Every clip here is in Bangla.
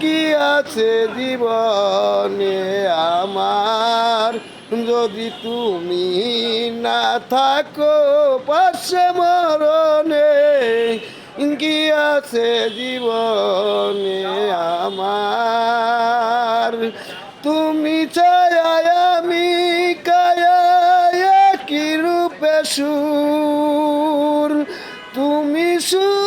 কি আছে জীবনে আমার। যদি তুমি না থাকো পাশে মরণে কি আছে জীবনে আমার। তুমি চায় আমি কায়া কি রূপে সুর। তুমি সুর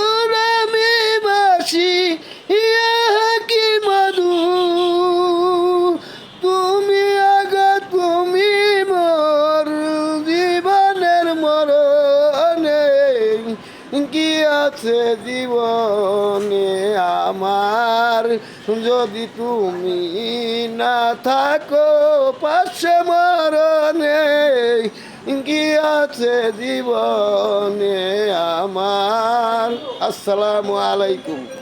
কি আছে জীবনে আমার। যদি তুমি না থাকো, পাশে মরণে। কি আছে জীবনে আমার। আসসালামু আলাইকুম।